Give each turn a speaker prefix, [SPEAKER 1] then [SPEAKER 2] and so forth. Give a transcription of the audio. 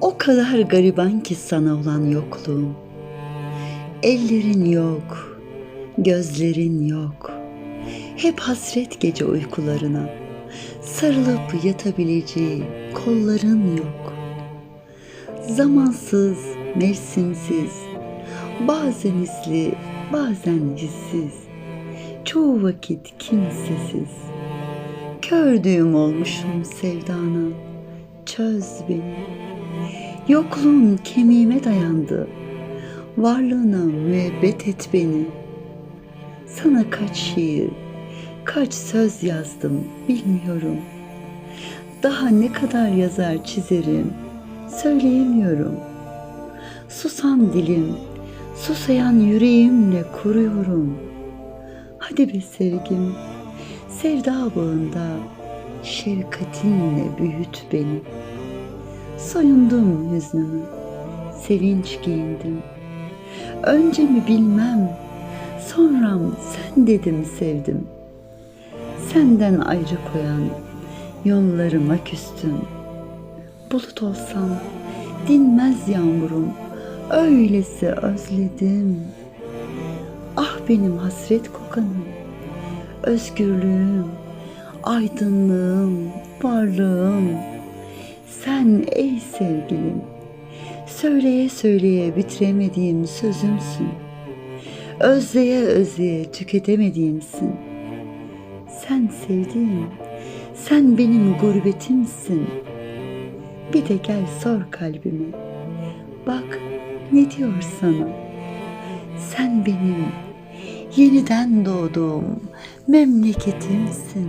[SPEAKER 1] O kadar gariban ki sana olan yokluğum. Ellerin yok, gözlerin yok. Hep hasret gece uykularına. Sarılıp yatabileceği kolların yok. Zamansız, mevsimsiz, bazen hisli, bazen hissiz. Çoğu vakit kimsesiz. Kördüğüm olmuşum sevdana. Çöz beni. Yokluğun kemiğime dayandı. Varlığına müebbet et beni. Sana kaç şiir, kaç söz yazdım bilmiyorum. Daha ne kadar yazar çizerim söyleyemiyorum. Susan dilim, susayan yüreğimle kuruyorum. Hadi be sevgim, sevda bağında şefkatinle büyüt beni. Soyundum hüznümü, sevinç giyindim. Önce mi bilmem, sonram sen dedim sevdim. Senden ayrı koyan yollarıma küstüm. Bulut olsam dinmez yağmurum, öylesi özledim. Ah benim hasret kokanım, özgürlüğüm, aydınlığım, varlığım. Sen ey sevgilim, söyleye söyleye bitiremediğim sözümsün. Özleye özleye tüketemediğimsin. Sen sevdiğim, sen benim gurbetimsin. Bir de gel sor kalbime. Bak ne diyor sana. Sen benim yeniden doğduğum memleketimsin.